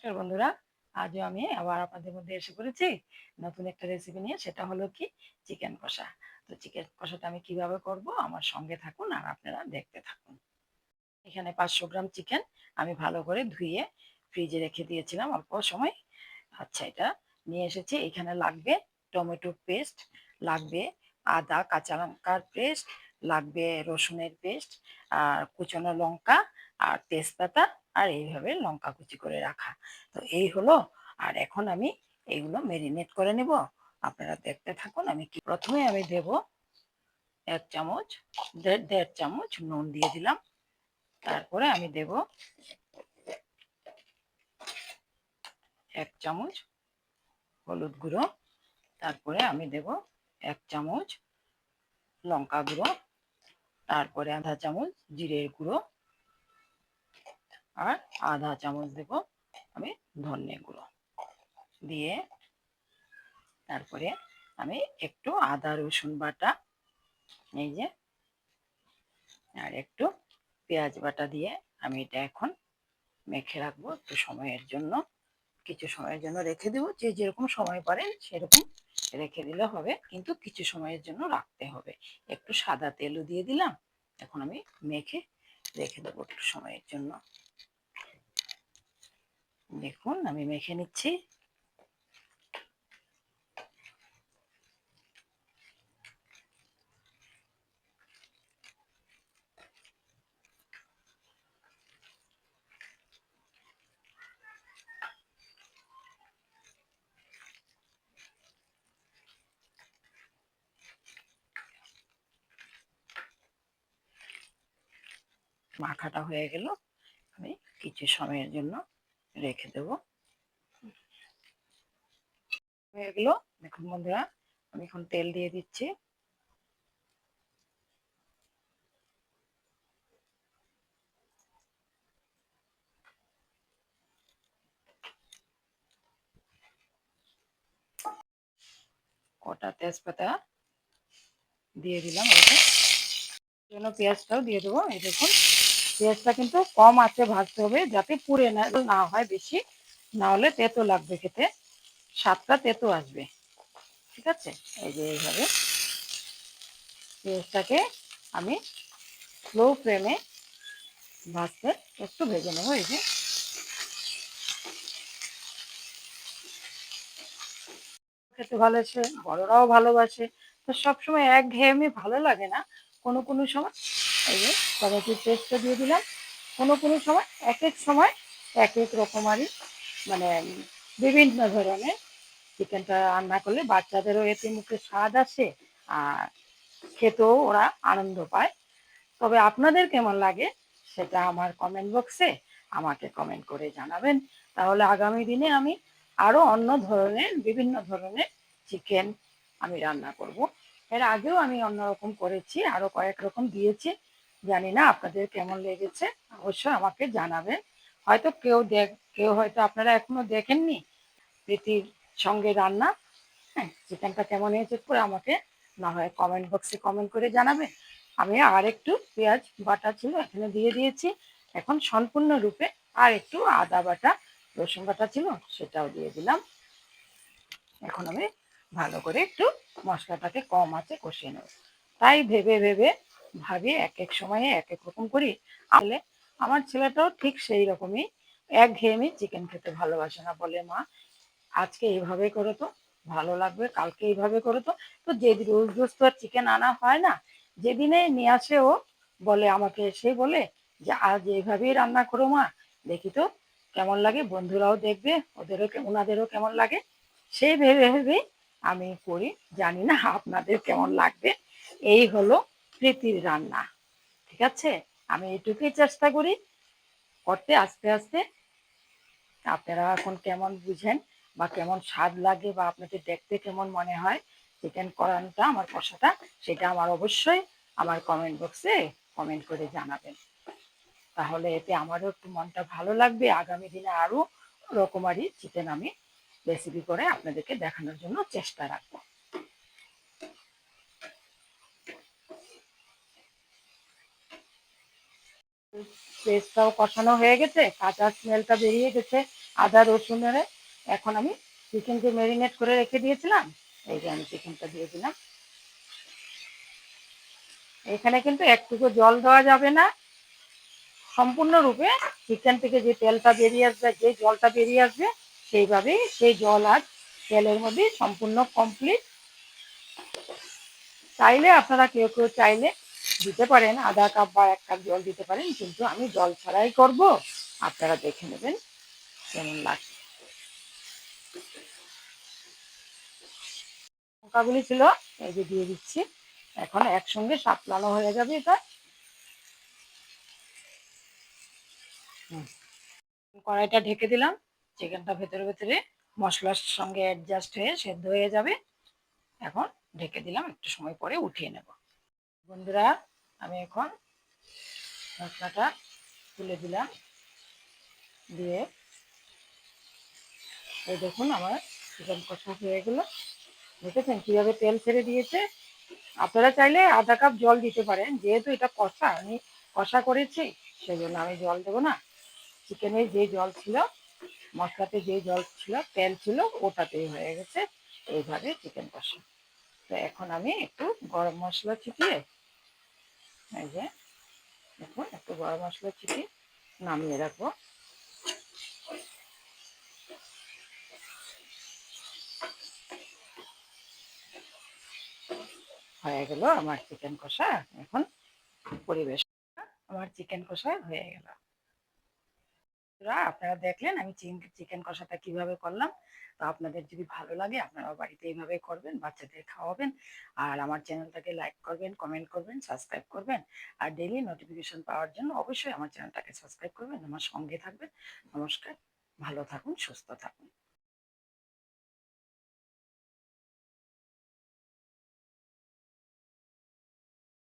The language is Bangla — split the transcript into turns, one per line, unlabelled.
নমস্কার বন্ধুরা। আজও আমি আবার আপনাদের মধ্যে এসে পড়েছি নতুন একটা রেসিপি নিয়ে, সেটা হলো কি? চিকেন কষা। তো চিকেন কষাটা আমি কীভাবে করব? আমার সঙ্গে থাকুন আর আপনারা দেখতে থাকুন। এখানে পাঁচশো গ্রাম চিকেন আমি ভালো করে ধুয়ে ফ্রিজে রেখে দিয়েছিলাম অল্প সময়। আচ্ছা এটা নিয়ে এসেছি। এখানে লাগবে টমেটো পেস্ট লাগবে আদা, কাঁচা লঙ্কার পেস্ট লাগবে রসুনের পেস্ট, আর কুচনো লঙ্কা, আর তেজপাতা, আর এইভাবে লঙ্কা কুচি করে রাখা। তো এই হলো, আর এখন আমি এইগুলো মেরিনেট করে নেব। আপনারা দেখতে থাকুন, আমি কি প্রথমে আমি দেব এক চামচ, দেড় দেড় চামচ নুন দিয়ে দিলাম। তারপরে আমি দেব এক চামচ হলুদ গুঁড়ো। তারপরে আমি দেব এক চামচ লঙ্কা গুঁড়ো। তারপরে আধা চামচ জিরের গুঁড়ো আর আধা চামচ দেব আমি ধনে গুঁড়ো। দিয়ে তারপরে আমি একটু আদা, রসুন বাটা, এই যে, আর একটু পেঁয়াজ বাটা দিয়ে আমি এটা এখন মেখে রাখব। একটু সময়ের জন্য, কিছু সময়ের জন্য রেখে দেবো। যে যেরকম সময় পারেন সেরকম রেখে দিলে হবে, কিন্তু কিছু সময়ের জন্য রাখতে হবে। একটু সাদা তেলও দিয়ে দিলাম, এখন আমি মেখে রেখে দেবো একটু সময়ের জন্য। দেখুন, আমি মেখে নিচ্ছি। মাখাটা হয়ে গেল। আমি কিছু সময়ের জন্য রেখে দেব। হয়ে গেল। দেখুন বন্ধুরা, আমি এখন তেল দিয়ে দিচ্ছি। কটা তেজপাতা দিয়ে দিলাম। জন্য পেঁয়াজটাও দিয়ে দেবো। এই দেখুন। পেঁয়াজটা কিন্তু কম আছে ভাজতে হবে যাতে পুড়ে না হয় বেশি। না হলে তেতো লাগবে খেতে। সাতটা তেতো আসবে। ঠিক আছে? এই যে এইভাবে পেঁয়াজটাকে আমি স্লো ফ্লেমে ভাজতে একটু ভেজে নেব, এই যে। খেতে ভালোবাসে, বড়রাও ভালোবাসে। তো সবসময় এক ঘেয়েমি ভালো লাগে না। কোনো কোনো সময় এই যে টমেটোর পেস্টটা দিয়ে দিলাম। কোনো কোনো সময় এক এক সময় এক এক রকমারই মানে বিভিন্ন ধরনের চিকেনটা রান্না করলে বাচ্চাদেরও এতে মুখে স্বাদ আসে আর খেতেও ওরা আনন্দ পায়। তবে আপনাদের কেমন লাগে সেটা আমার কমেন্ট বক্সে আমাকে কমেন্ট করে জানাবেন। তাহলে আগামী দিনে আমি আরও অন্য ধরনের, বিভিন্ন ধরনের চিকেন আমি রান্না করব। এর আগেও আমি অন্যরকম করেছি, আরও কয়েক রকম দিয়েছি। জানি না আপনাদের কেমন লেগেছে, অবশ্যই আমাকে জানাবেন। হয়তো কেউ দেখ, কেউ হয়তো আপনারা এখনও দেখেননি প্রীতির সঙ্গে রান্না। হ্যাঁ চিকেনটা কেমন হয়েছে করে আমাকে না হয় কমেন্ট বক্সে কমেন্ট করে জানাবেন। আমি আর একটু পেঁয়াজ বাটা ছিল, এখানে দিয়ে দিয়েছি। এখন সম্পূর্ণরূপে আর একটু আদা বাটা, রসুন বাটা ছিল, সেটাও দিয়ে দিলাম। এখন আমি ভালো করে একটু মশলাটাকে কম আছে কষিয়ে নেব। তাই ভেবে ভেবে ভাবি এক এক সময়ে এক এক রকম করি। তাহলে আমার ছেলেটাও ঠিক সেই রকমই। এক ঘেয়েমি চিকেন খেতে ভালোবাসে না বলে মা। আজকে এইভাবে করো তো, ভালো লাগবে, কালকে এইভাবে করো তো। তো যে রোজ রোজ তো আর চিকেন আনা হয় না, যেদিনে নিয়ে আসে ও বলে আমাকে এসে বলে যে, আজ এইভাবেই রান্না করো মা। দেখি তো কেমন লাগে, বন্ধুরাও দেখবে, ওদেরও ওনাদেরও কেমন লাগে। সেই ভেবে ভেবে আমি করি। জানি না আপনাদের কেমন লাগবে। এই হলো প্রীতির রান্না, ঠিক আছে? আমি এটুকুই চেষ্টা করি করতে আস্তে আস্তে। আপনারা এখন কেমন বুঝেন বা কেমন স্বাদ লাগে বা আপনাদের দেখতে কেমন মনে হয় চিকেন করানোটা, আমার কষাটা, সেটা আমার অবশ্যই আমার কমেন্ট বক্সে কমেন্ট করে জানাবেন। তাহলে এতে আমারও একটু মনটা ভালো লাগবে। আগামী দিনে আরও রকমারি চিকেন আমি রেসিপি করে আপনাদেরকে দেখানোর জন্য চেষ্টা রাখব। পেস্টটাও কষানো হয়ে গেছে, কাঁচা স্মেলটা বেরিয়ে গেছে, আদা রসুনের এখন আমি চিকেন যে ম্যারিনেট করে রেখে দিয়েছিলাম। এই যে আমি চিকেনটা দিয়ে দিলাম। এখানে কিন্তু একটুকু জল দেওয়া যাবে না। সম্পূর্ণরূপে চিকেন থেকে যে তেলটা বেরিয়ে আসবে, যে জলটা বেরিয়ে আসবে, সেইভাবেই সেই জল আর তেলের মধ্যে সম্পূর্ণ কমপ্লিট চাইলে আপনারা কেউ কেউ চাইলে দিতে পারেন, আধা কাপ বা এক কাপ জল দিতে পারেন, কিন্তু আমি জল ছাড়াই করব। আপনারা দেখে নেবেন কেমন লাগছে। লঙ্কাগুলি ছিল, এই যে দিয়ে দিচ্ছি। এখন একসঙ্গে সাতলানো হয়ে যাবে এটা। কড়াইটা ঢেকে দিলাম। চিকেনটা ভেতরে ভেতরে মশলার সঙ্গে অ্যাডজাস্ট হয়ে সেদ্ধ হয়ে যাবে। এখন ঢেকে দিলাম, একটু সময় পরে উঠিয়ে নেব। বন্ধুরা আমি এখন মশলাটা তুলে দিলাম। দিয়ে এই দেখুন আমার চিকেন কষা হয়ে গেল। দেখেছেন কীভাবে তেল ছেড়ে দিয়েছে? আপনারা চাইলে আধা কাপ জল দিতে পারেন। যেহেতু এটা কষা, আমি কষা করেছি সেই জন্য আমি জল দেবো না। চিকেনের যে জল ছিল, মশলাতে যে জল ছিল, তেল ছিল, ওটাতেই হয়ে গেছে। এইভাবে চিকেন কষা। তো এখন আমি একটু গরম মশলা ছিটিয়ে এই যে দেখুন একটু গরম মশলা ছিটিয়ে নামিয়ে রাখব। হয়ে গেল আমার চিকেন কষা। এখন পরিবেশ আমার চিকেন কষা হয়ে গেল। বন্ধুরা, আপনারা দেখলেন আমি চিকেন কষাটা কীভাবে করলাম। তো আপনাদের যদি ভালো লাগে আপনারা বাড়িতে এইভাবে করবেন বাচ্চাদের খাওয়াবেন। আর আমার চ্যানেলটাকে লাইক করবেন কমেন্ট করবেন সাবস্ক্রাইব করবেন। আর ডেলি নোটিফিকেশন পাওয়ার জন্য অবশ্যই আমার চ্যানেলটাকে সাবস্ক্রাইব করবেন। আমার সঙ্গে থাকবেন। নমস্কার ভালো থাকুন সুস্থ থাকুন।